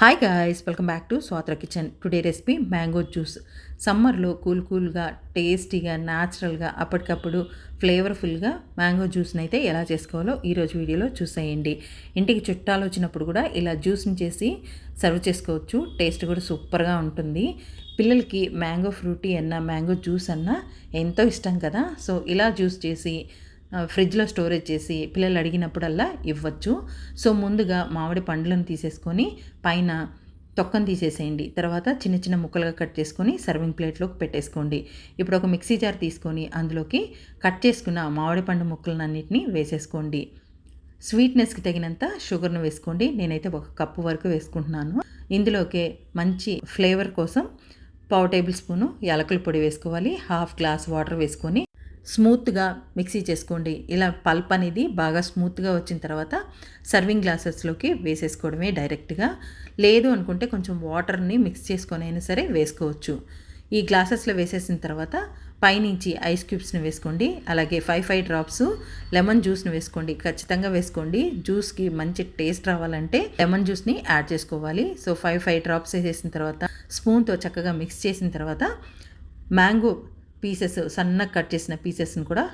Hi guys welcome back to స్వాత్ర kitchen today recipe mango juice సమ్మర్లో cool కూల్గా టేస్టీగా న్యాచురల్గా అప్పటికప్పుడు ఫ్లేవర్ఫుల్గా మ్యాంగో జ్యూస్ని అయితే ఎలా చేసుకోవాలో ఈరోజు వీడియోలో చూసేయండి. ఇంటికి చుట్టాలు వచ్చినప్పుడు కూడా ఇలా జ్యూస్ని చేసి సర్వ్ చేసుకోవచ్చు. టేస్ట్ కూడా సూపర్గా ఉంటుంది. పిల్లలకి మ్యాంగో ఫ్రూటీ అన్న మ్యాంగో జ్యూస్ అన్న ఎంతో ఇష్టం కదా. సో ఇలా జ్యూస్ చేసి ఫ్రిడ్జ్లో స్టోరేజ్ చేసి పిల్లలు అడిగినప్పుడల్లా ఇవ్వచ్చు. సో ముందుగా మామిడి పండ్లను తీసేసుకొని పైన తొక్కను తీసేసేయండి. తర్వాత చిన్న చిన్న ముక్కలుగా కట్ చేసుకొని సర్వింగ్ ప్లేట్లోకి పెట్టేసుకోండి. ఇప్పుడు ఒక మిక్సీ జార్ తీసుకొని అందులోకి కట్ చేసుకున్న మామిడి పండు ముక్కలన్నింటినీ వేసేసుకోండి. స్వీట్నెస్కి తగినంత షుగర్ను వేసుకోండి. నేనైతే ఒక కప్పు వరకు వేసుకుంటున్నాను. ఇందులోకే మంచి ఫ్లేవర్ కోసం పావు టేబుల్ స్పూను యాలకుల పొడి వేసుకోవాలి. హాఫ్ గ్లాస్ వాటర్ వేసుకొని స్మూత్గా మిక్సీ చేసుకోండి. ఇలా పల్ప్ అనేది బాగా స్మూత్గా వచ్చిన తర్వాత సర్వింగ్ గ్లాసెస్లోకి వేసేసుకోవడమే డైరెక్ట్గా. లేదు అనుకుంటే కొంచెం వాటర్ని మిక్స్ చేసుకొని అయినా సరే వేసుకోవచ్చు. ఈ గ్లాసెస్లో వేసేసిన తర్వాత పైనుంచి ఐస్ క్యూబ్స్ని వేసుకోండి. అలాగే ఫైవ్ ఫైవ్ డ్రాప్స్ లెమన్ జ్యూస్ని వేసుకోండి. ఖచ్చితంగా వేసుకోండి. జ్యూస్కి మంచి టేస్ట్ రావాలంటే లెమన్ జ్యూస్ని యాడ్ చేసుకోవాలి. సో ఫైవ్ ఫైవ్ డ్రాప్స్ వేసేసిన తర్వాత స్పూన్తో చక్కగా మిక్స్ చేసిన తర్వాత మ్యాంగో పీసెస్ సన్నగా కట్ చేసిన పీసెస్ని కూడా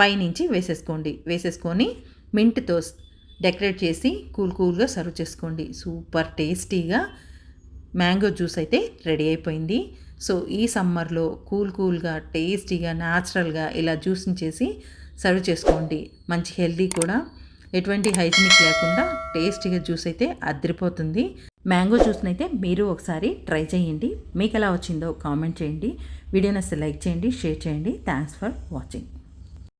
పైనుంచి వేసేసుకోండి. వేసేసుకొని మింట్తో డెకరేట్ చేసి కూల్ కూల్గా సర్వ్ చేసుకోండి. సూపర్ టేస్టీగా మ్యాంగో జ్యూస్ అయితే రెడీ అయిపోయింది. సో ఈ సమ్మర్లో కూల్ కూల్గా టేస్టీగా న్యాచురల్గా ఇలా జ్యూస్ని చేసి సర్వ్ చేసుకోండి. మంచి హెల్దీ కూడా. ఎటువంటి హైజీనిక్ లేకుండా టేస్టీగా జ్యూస్ అయితే అదిరిపోతుంది. మ్యాంగో జ్యూస్ని అయితే మీరు ఒకసారి ట్రై చేయండి. మీకు ఎలా వచ్చిందో కామెంట్ చేయండి. వీడియో నచ్చితే లైక్ చేయండి షేర్ చేయండి. Thanks for watching